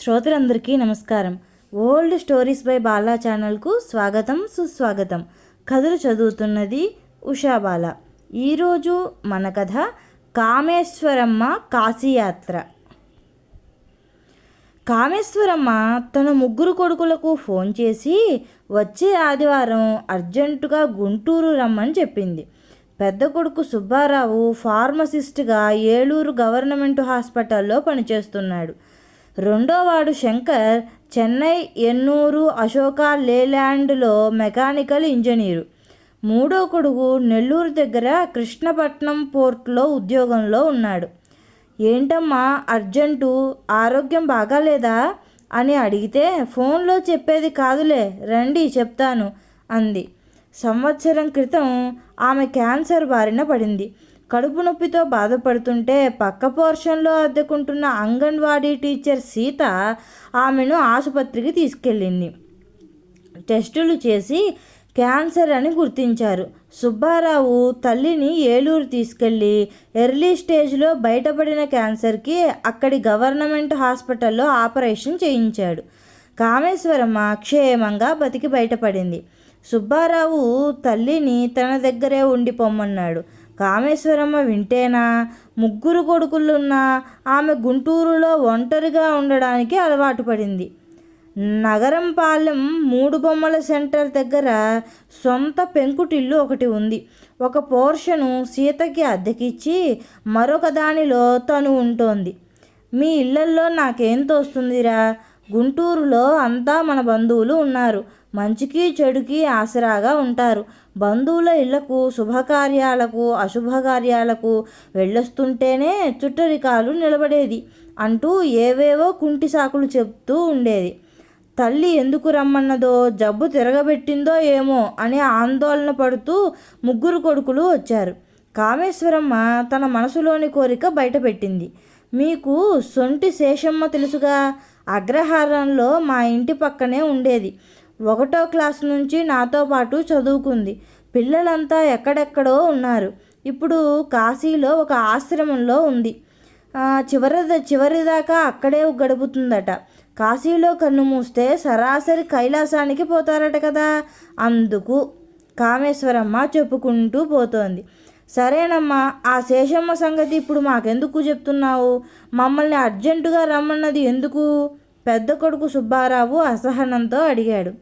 శ్రోతలందరికీ నమస్కారం. Old stories by Bala ఛానల్కు స్వాగతం సుస్వాగతం. కథలు చదువుతున్నది ఉషాబాల ఈరోజు మన కథ కామేశ్వరమ్మ కాశీయాత్ర. కామేశ్వరమ్మ తన ముగ్గురు కొడుకులకు ఫోన్ చేసి వచ్చే ఆదివారం అర్జెంటుగా గుంటూరు రమ్మని చెప్పింది. పెద్ద కొడుకు సుబ్బారావు ఫార్మసిస్ట్గా ఏలూరు గవర్నమెంట్ హాస్పిటల్లో పనిచేస్తున్నాడు. రెండోవాడు శంకర్ చెన్నై ఎన్నూరు అశోక లేలాండ్లో మెకానికల్ ఇంజనీరు. మూడో కొడుకు నెల్లూరు దగ్గర కృష్ణపట్నం పోర్ట్లో ఉద్యోగంలో ఉన్నాడు. ఏంటమ్మా అర్జెంటు? ఆరోగ్యం బాగాలేదా? అని అడిగితే ఫోన్లో చెప్పేది కాదులే రండి చెప్తాను అంది. సంవత్సరం క్రితం ఆమె క్యాన్సర్ బారిన పడింది. కడుపు నొప్పితో బాధపడుతుంటే పక్క పోర్షన్లో అద్దెకుంటున్న అంగన్వాడీ టీచర్ సీత ఆమెను ఆసుపత్రికి తీసుకెళ్ళింది. టెస్టులు చేసి క్యాన్సర్ అని గుర్తించారు. సుబ్బారావు తల్లిని ఏలూరు తీసుకెళ్ళి ఎర్లీ స్టేజ్లో బయటపడిన క్యాన్సర్కి అక్కడి గవర్నమెంట్ హాస్పిటల్లో ఆపరేషన్ చేయించాడు. కామేశ్వరమ్మ క్షేమంగా బతికి బయటపడింది. సుబ్బారావు తల్లిని తన దగ్గరే ఉండి పొమ్మన్నాడు కామేశ్వరమ్మ వింటేనా? ముగ్గురు కొడుకులున్నా ఆమె గుంటూరులో ఒంటరిగా ఉండడానికి అలవాటు పడింది. నగరంపాలెం మూడు బొమ్మల సెంటర్ దగ్గర సొంత పెంకుటిల్లు ఒకటి ఉంది. ఒక పోర్షను సీతకి అద్దెకిచ్చి మరొక దానిలో తను ఉంటోంది. మీ ఇళ్ళల్లో నాకేం తోస్తుందిరా? గుంటూరులో అంతా మన బంధువులు ఉన్నారు. మంచికి చెడుకి ఆసరాగా ఉంటారు. బంధువుల ఇళ్ళకు శుభకార్యాలకు అశుభకార్యాలకు వెళ్ళొస్తుంటేనే చుట్టరికాలు నిలబడేది అంటూ ఏవేవో కుంటి సాకులు చెప్తూ ఉండేది. తల్లి ఎందుకు రమ్మన్నదో జబ్బు తిరగబెట్టిందో ఏమో అని ఆందోళన పడుతూ ముగ్గురు కొడుకులు వచ్చారు. కామేశ్వరమ్మ తన మనసులోని కోరిక బయటపెట్టింది. మీకు సొంటి శేషమ్మ తెలుసుగా? అగ్రహారంలో మా ఇంటి పక్కనే ఉండేది. ఒకటో క్లాస్ నుంచి నాతో పాటు చదువుకుంది. పిల్లలంతా ఎక్కడెక్కడో ఉన్నారు. ఇప్పుడు కాశీలో ఒక ఆశ్రమంలో ఉంది. చివరి చివరిదాకా అక్కడే గడుపుతుందట. కాశీలో కన్ను మూస్తే సరాసరి కైలాసానికి పోతారట కదా. అందుకు కామేశ్వరమ్మ చెప్పుకుంటూ పోతోంది. సరేనమ్మా ఆ శేషమ్మ సంగతి ఇప్పుడు మాకెందుకు చెప్తున్నావు? మమ్మల్ని అర్జెంటుగా రమ్మన్నది ఎందుకు? పెద్ద కొడుకు సుబ్బారావు అసహనంతో అడిగాడు.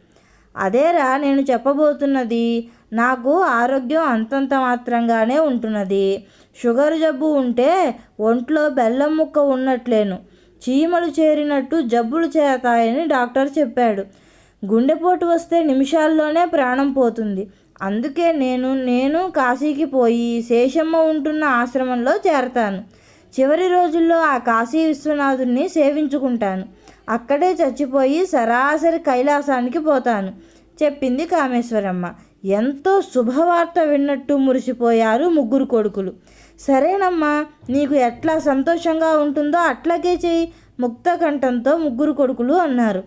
అదేరా నేను చెప్పబోతున్నది? నాకు ఆరోగ్యం అంతంత మాత్రంగానే ఉంటున్నది. షుగర్ జబ్బు ఉంటే ఒంట్లో బెల్లం ముక్క ఉన్నట్లేను. చీమలు చేరినట్టు జబ్బులు చేతాయని డాక్టర్ చెప్పాడు. గుండెపోటు వస్తే నిమిషాల్లోనే ప్రాణం పోతుంది. అందుకే నేను నేను కాశీకి పోయి శేషమ్మ ఉంటున్న ఆశ్రమంలో చేరతాను. చివరి రోజుల్లో ఆ కాశీ విశ్వనాథుని సేవించుకుంటాను. అక్కడే చచ్చిపోయి సరాసరి కైలాసానికి పోతాను చెప్పింది కామేశ్వరమ్మ. ఎంతో శుభవార్త విన్నట్టు మురిసిపోయారు ముగ్గురు కొడుకులు. సరేనమ్మా నీకు ఎట్లా సంతోషంగా ఉంటుందో అట్లాగే చేయి ముక్తకంఠంతో ముగ్గురు కొడుకులు అన్నారు.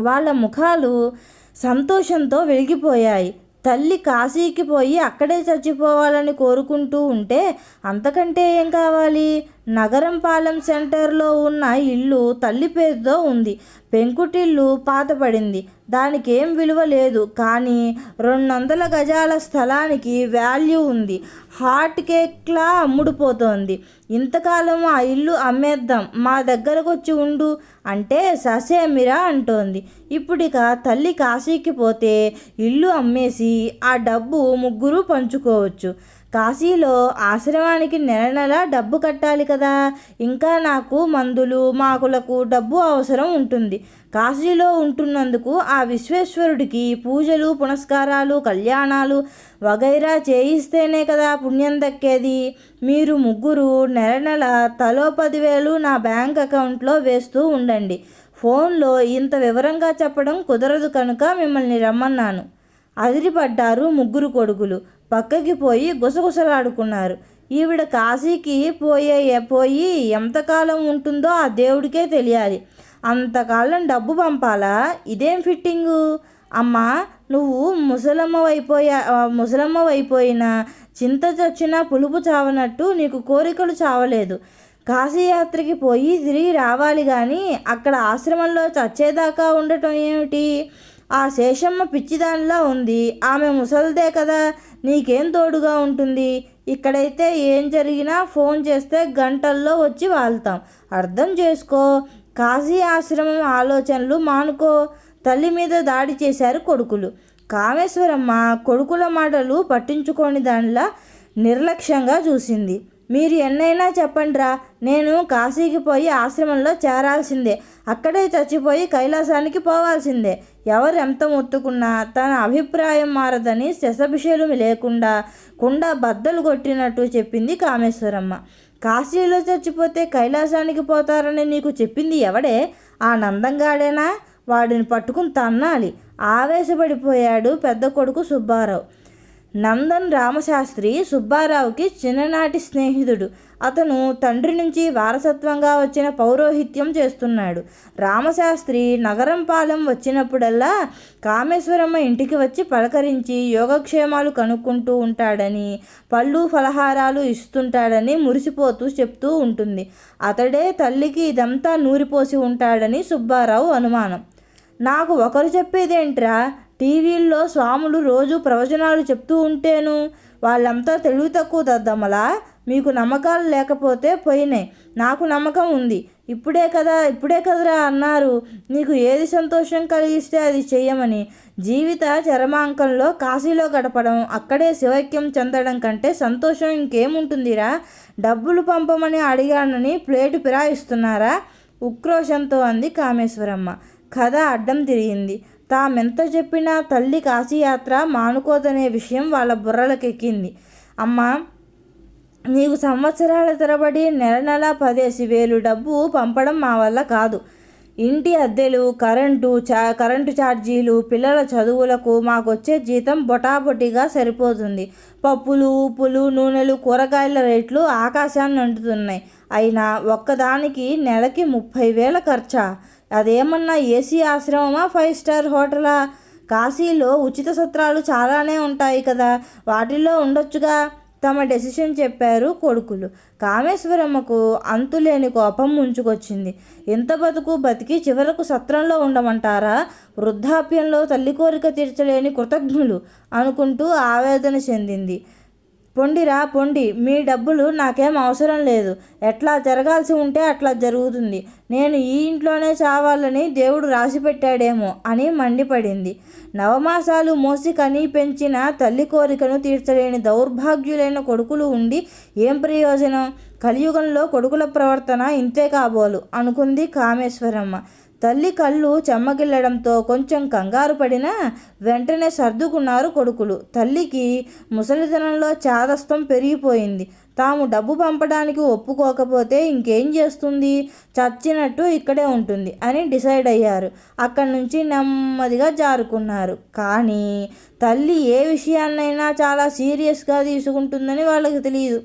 వాళ్ళ ముఖాలు సంతోషంతో వెలిగిపోయాయి. తల్లి కాశీకి పోయి అక్కడే చచ్చిపోవాలని కోరుకుంటూ ఉంటే అంతకంటే ఏం కావాలి? నగరంపాలెం సెంటర్లో ఉన్న ఇల్లు తల్లి పేరుతో ఉంది. పెంకుటిల్లు పాతపడింది. దానికి ఏం విలువ లేదు. కానీ రెండు వందల గజాల స్థలానికి వాల్యూ ఉంది. హార్ట్ కేక్లా అమ్ముడుపోతోంది. ఇంతకాలం ఆ ఇల్లు అమ్మేద్దాం. మా దగ్గరకు వచ్చి ఉండు. అంటే ససేమిరా అంటోంది. ఇప్పుడిక తల్లి కాశీకి పోతే ఇల్లు అమ్మేసి ఆ డబ్బు ముగ్గురు పంచుకోవచ్చు. కాశీలో ఆశ్రమానికి నెల నెల డబ్బు కట్టాలి కదా. ఇంకా నాకు మందులు మాకులకు డబ్బు అవసరం ఉంటుంది. కాశీలో ఉంటున్నందుకు ఆ విశ్వేశ్వరుడికి పూజలు పునస్కారాలు కళ్యాణాలు వగైరా చేయిస్తేనే కదా పుణ్యం దక్కేది. మీరు ముగ్గురు నెల నెల తలో పదివేలు నా బ్యాంక్ అకౌంట్లో వేస్తూ ఉండండి. ఫోన్లో ఇంత వివరంగా చెప్పడం కుదరదు కనుక మిమ్మల్ని రమ్మన్నాను. అదిరిపడ్డారు ముగ్గురు కొడుకులు. పక్కకి పోయి గుసగుసలాడుకున్నారు. ఈవిడ కాశీకి పోయే పోయి ఎంతకాలం ఉంటుందో ఆ దేవుడికే తెలియాలి. అంతకాలం డబ్బు పంపాలా? ఇదేం ఫిట్టింగు? అమ్మా నువ్వు ముసలమ్మ అయిపోయా ముసలమ్మ అయిపోయినా చింత చచ్చినా పులుపు చావనట్టు నీకు కోరికలు చావలేదు. కాశీయాత్రకి పోయి తిరిగి రావాలి కానీ అక్కడ ఆశ్రమంలో చచ్చేదాకా ఉండటం ఏమిటి? ఆ శేషమ్మ పిచ్చిదానిలా ఉంది. ఆమె ముసలిదే కదా నీకేం తోడుగా ఉంటుంది? ఇక్కడైతే ఏం జరిగినా ఫోన్ చేస్తే గంటల్లో వచ్చి వాళ్తాం. అర్థం చేసుకో. కాశీ ఆశ్రమం ఆలోచనలు మానుకో. తల్లి మీద దాడి చేశారు కొడుకులు. కామేశ్వరమ్మ కొడుకుల మాటలు పట్టించుకోని దానిలా నిర్లక్ష్యంగా చూసింది. మీరు ఎన్నైనా చెప్పండిరా. నేను కాశీకి పోయి ఆశ్రమంలో చేరాల్సిందే. అక్కడే చచ్చిపోయి కైలాసానికి పోవాల్సిందే. ఎవరు ఎంత మొత్తుకున్నా తన అభిప్రాయం మారదని శశభిషేలు లేకుండా కుండ బద్దలు కొట్టినట్టు చెప్పింది కామేశ్వరమ్మ. కాశీలో చచ్చిపోతే కైలాసానికి పోతారని నీకు చెప్పింది ఎవడే? ఆ నందంగాడేనా? వాడిని పట్టుకుని తన్నాలి. ఆవేశపడిపోయాడు పెద్ద కొడుకు సుబ్బారావు. నందన్ రామశాస్త్రి సుబ్బారావుకి చిన్ననాటి స్నేహితుడు. అతను తండ్రి నుంచి వారసత్వంగా వచ్చిన పౌరోహిత్యం చేస్తున్నాడు. రామశాస్త్రి నగరం పాలెం వచ్చినప్పుడల్లా కామేశ్వరమ్మ ఇంటికి వచ్చి పలకరించి యోగక్షేమాలు కనుక్కుంటూ ఉంటాడని పళ్ళు ఫలహారాలు ఇస్తుంటాడని మురిసిపోతూ చెప్తూ ఉంటుంది. అతడే తల్లికి ఇదంతా నూరిపోసి ఉంటాడని సుబ్బారావు అనుమానం. నాకు ఒకరు చెప్పేదేంట్రా? టీవీల్లో స్వాములు రోజు ప్రవచనాలు చెప్తూ ఉంటేను వాళ్ళంతా తెలివి తక్కువ దద్దమ్మలా మీకు నమ్మకాలు లేకపోతే పోయినాయి నాకు నమ్మకం ఉంది. ఇప్పుడే కదా ఇప్పుడే కదరా అన్నారు. నీకు ఏది సంతోషం కలిగిస్తే అది చేయమని జీవిత చరమాంకంలో కాశీలో గడపడం అక్కడే శివైక్యం చెందడం కంటే సంతోషం ఇంకేముంటుందిరా? డబ్బులు పంపమని అడిగానని ప్లేటు పిరాయిస్తున్నారా ఉక్రోషంతో అంది కామేశ్వరమ్మ. కథ అడ్డం తిరిగింది. తామెంత చెప్పినా తల్లి కాశీయాత్ర మానుకోదనే విషయం వాళ్ళ బుర్రలకెక్కింది. అమ్మ నీకు సంవత్సరాల తరబడి నెల నెల పదేసి వేలు డబ్బు పంపడం మా వల్ల కాదు. ఇంటి అద్దెలు కరెంటు చా కరెంటు ఛార్జీలు పిల్లల చదువులకు మాకొచ్చే జీతం బొటాబొటిగా సరిపోతుంది. పప్పులు ఉప్పులు నూనెలు కూరగాయల రేట్లు ఆకాశాన్ని అంటుతున్నాయి. అయినా ఒక్కదానికి నెలకి ముప్పై వేల ఖర్చా? అదేమన్నా ఏసీ ఆశ్రమమా? ఫైవ్ స్టార్ హోటలా? కాశీలో ఉచిత సత్రాలు చాలానే ఉంటాయి కదా. వాటిల్లో ఉండొచ్చుగా? తమ డెసిషన్ చెప్పారు కొడుకులు. కామేశ్వరమ్మకు అంతులేని కోపం ముంచుకొచ్చింది. ఎంత బతుకు బతికి చివరకు సత్రంలో ఉండమంటారా? వృద్ధాప్యంలో తల్లి కోరిక తీర్చలేని కృతజ్ఞులు అనుకుంటూ ఆవేదన చెందింది. పొండిరా పొండి. మీ డబ్బులు నాకేం అవసరం లేదు. ఎట్లా జరగాల్సి ఉంటే అట్లా జరుగుతుంది. నేను ఈ ఇంట్లోనే చావాలని దేవుడు రాసిపెట్టాడేమో అని మండిపడింది. నవమాసాలు మోసి కనీ పెంచిన తల్లి కోరికను తీర్చలేని దౌర్భాగ్యులైన కొడుకులు ఉండి ఏం ప్రయోజనం? కలియుగంలో కొడుకుల ప్రవర్తన ఇంతే కాబోలు అనుకుంది కామేశ్వరమ్మ. తల్లి కళ్ళు చెమ్మగిల్లడంతో కొంచెం కంగారు పడినా వెంటనే సర్దుకున్నారు కొడుకులు. తల్లికి ముసలితనంలో చాదస్తం పెరిగిపోయింది. తాము డబ్బు పంపడానికి ఒప్పుకోకపోతే ఇంకేం చేస్తుంది? చచ్చినట్టు ఇక్కడే ఉంటుంది అని డిసైడ్ అయ్యారు. అక్కడి నుంచి నెమ్మదిగా జారుకున్నారు. కానీ తల్లి ఏ విషయాన్నైనా చాలా సీరియస్గా తీసుకుంటుందని వాళ్ళకి తెలియదు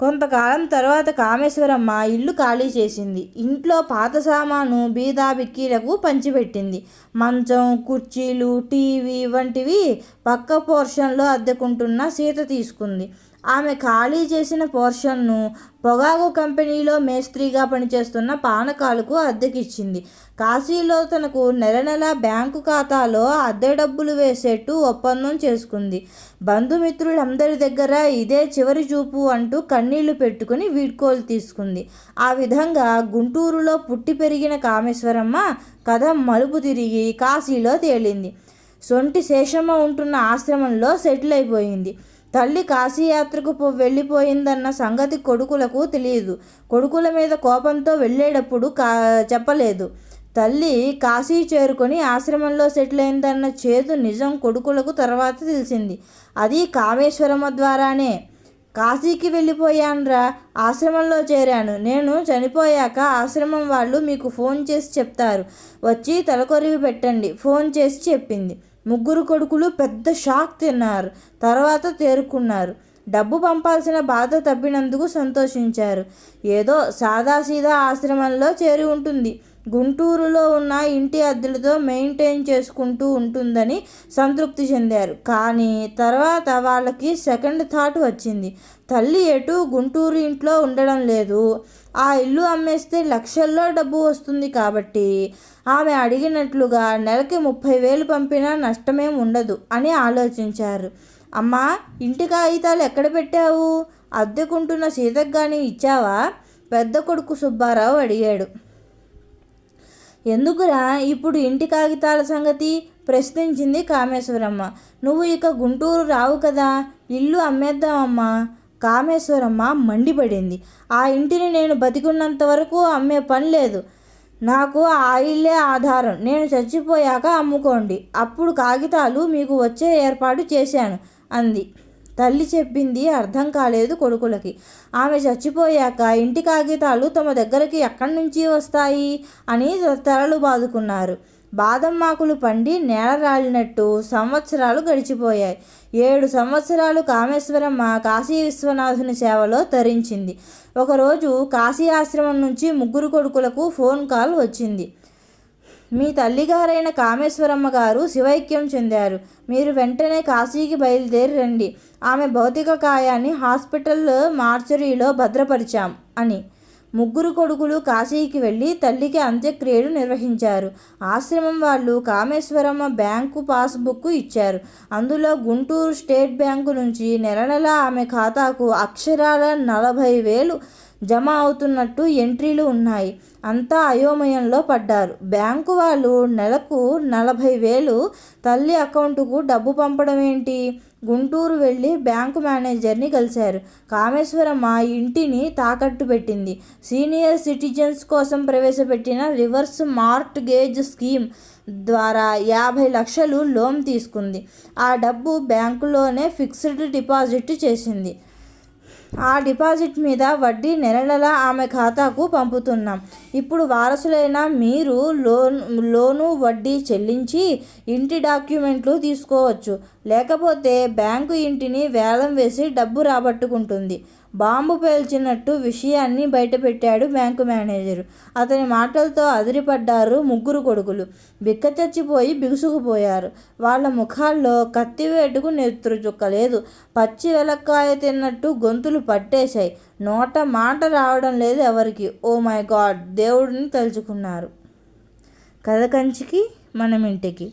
కొంతకాలం తర్వాత కామేశ్వరమ్మ ఇల్లు ఖాళీ చేసింది. ఇంట్లో పాత సామాను బీదా బిక్కీలకు పంచిపెట్టింది. మంచం కుర్చీలు టీవీ వంటివి పక్క పోర్షన్లో అద్దెకుంటున్న సీత తీసుకుంది. ఆమె ఖాళీ చేసిన పోర్షన్ను పొగాకు కంపెనీలో మేస్త్రిగా పనిచేస్తున్న పానకాలకు అద్దెకిచ్చింది. కాశీలో తనకు నెల నెల బ్యాంకు ఖాతాలో అద్దె డబ్బులు వేసేట్టు ఒప్పందం చేసుకుంది. బంధుమిత్రులందరి దగ్గర ఇదే చివరి చూపు అంటూ కన్నీళ్ళు పెట్టుకుని వీడ్కోలు తీసుకుంది. ఆ విధంగా గుంటూరులో పుట్టి పెరిగిన కామేశ్వరమ్మ కథ మలుపు తిరిగి కాశీలో తేలింది. సొంటి శేషమ్మ ఉంటున్న ఆశ్రమంలో సెటిల్ అయిపోయింది. తల్లి కాశీయాత్రకు వెళ్ళిపోయిందన్న సంగతి కొడుకులకు తెలియదు. కొడుకుల మీద కోపంతో వెళ్ళేటప్పుడు కా చెప్పలేదు. తల్లి కాశీ చేరుకొని ఆశ్రమంలో సెటిల్ అయిందన్న చేదు నిజం కొడుకులకు తర్వాత తెలిసింది. అది కామేశ్వరమ్మ ద్వారానే. కాశీకి వెళ్ళిపోయానురా ఆశ్రమంలో చేరాను. నేను చనిపోయాక ఆశ్రమం వాళ్ళు మీకు ఫోన్ చేసి చెప్తారు. వచ్చి తలకొరివి పెట్టండి ఫోన్ చేసి చెప్పింది. ముగ్గురు కొడుకులు పెద్ద షాక్ తిన్నారు. తర్వాత తేరుకున్నారు. డబ్బు పంపాల్సిన బాధ తప్పినందుకు సంతోషించారు. ఏదో సాదాసీదా ఆశ్రమంలో చేరి ఉంటుంది. గుంటూరులో ఉన్న ఇంటి అద్దెలతో మెయింటైన్ చేసుకుంటూ ఉంటుందని సంతృప్తి చెందారు. కానీ తర్వాత వాళ్ళకి సెకండ్ థాట్ వచ్చింది. తల్లి ఎటు గుంటూరు ఇంట్లో ఉండడం లేదు. ఆ ఇల్లు అమ్మేస్తే లక్షల్లో డబ్బు వస్తుంది కాబట్టి ఆమె అడిగినట్లుగా నెలకి ముప్పై వేలు పంపినా నష్టమేం ఉండదు అని ఆలోచించారు. అమ్మా ఇంటి కాగితాలు ఎక్కడ పెట్టావు? అద్దెకుంటున్న సీతకు కానీ ఇచ్చావా? పెద్ద కొడుకు సుబ్బారావు అడిగాడు. ఎందుకురా ఇప్పుడు ఇంటి కాగితాల సంగతి ప్రశ్నించింది కామేశ్వరమ్మ. నువ్వు ఇక గుంటూరు రావు కదా ఇల్లు అమ్మేద్దామమ్మా కామేశ్వరమ్మ మండిపడింది. ఆ ఇంటిని నేను బతికున్నంత వరకు అమ్మే పని లేదు. నాకు ఆ ఇల్లే ఆధారం. నేను చచ్చిపోయాక అమ్ముకోండి. అప్పుడు కాగితాలు మీకు వచ్చే ఏర్పాటు చేశాను అంది. తల్లి చెప్పింది అర్థం కాలేదు కొడుకులకి. ఆమె చచ్చిపోయాక ఇంటి కాగితాలు తమ దగ్గరికి ఎక్కడి నుంచి వస్తాయి అని తరలు బాదుకున్నారు. బాదమ్మాకులు పండి నేల రాలినట్టు సంవత్సరాలు గడిచిపోయాయి. ఏడు సంవత్సరాలు కామేశ్వరమ్మ కాశీ విశ్వనాథుని సేవలో తరించింది. ఒకరోజు కాశీ ఆశ్రమం నుంచి ముగ్గురు కొడుకులకు ఫోన్ కాల్ వచ్చింది. మీ తల్లిగారైన కామేశ్వరమ్మ గారు శివైక్యం చెందారు. మీరు వెంటనే కాశీకి బయలుదేరి రండి. ఆమె భౌతిక కాయాన్ని హాస్పిటల్ మార్చరీలో భద్రపరిచాం అని. ముగ్గురు కొడుకులు కాశీకి వెళ్ళి తల్లికి అంత్యక్రియలు నిర్వహించారు. ఆశ్రమం వాళ్ళు కామేశ్వరమ్మ బ్యాంకు పాస్బుక్ ఇచ్చారు. అందులో గుంటూరు స్టేట్ బ్యాంకు నుంచి నెల నెల ఆమె ఖాతాకు అక్షరాల నలభై వేలు జమ అవుతున్నట్టు ఎంట్రీలు ఉన్నాయి. అంతా అయోమయంలో పడ్డారు. బ్యాంకు వాళ్ళు నెలకు నలభై వేలు తల్లి అకౌంటుకు డబ్బు పంపడం ఏంటి? గుంటూరు వెళ్ళి బ్యాంకు మేనేజర్ని కలిశారు. కామేశ్వరమ్మ ఇంటిని తాకట్టు పెట్టింది. సీనియర్ సిటిజన్స్ కోసం ప్రవేశపెట్టిన రివర్స్ మార్ట్ గేజ్ స్కీమ్ ద్వారా యాభై లక్షలు లోన్ తీసుకుంది. ఆ డబ్బు బ్యాంకులోనే ఫిక్స్డ్ డిపాజిట్ చేసింది. ఆ డిపాజిట్ మీద వడ్డీ నెల నెల ఆమె ఖాతాకు పంపుతున్నాం. ఇప్పుడు వారసులైన మీరు లోన్ లోను వడ్డీ చెల్లించి ఇంటి డాక్యుమెంట్లు తీసుకోవచ్చు. లేకపోతే బ్యాంకు ఇంటిని వేలం వేసి డబ్బు రాబట్టుకుంటుంది. బాంబు పేల్చినట్టు విషయాన్ని బయటపెట్టాడు బ్యాంకు మేనేజరు. అతని మాటలతో అదిరిపడ్డారు ముగ్గురు కొడుకులు. బిక్క చచ్చిపోయి బిగుసుకుపోయారు వాళ్ళ ముఖాల్లో కత్తివేటుకు నెత్తురు చుక్కలేదు. పచ్చి వెలక్కాయ తిన్నట్టు గొంతులు పట్టేశాయి. నోట మాట రావడం లేదు ఎవరికి. ఓ మై గాడ్ దేవుడిని తలుచుకున్నారు. కథ కంచికి మనమింటికి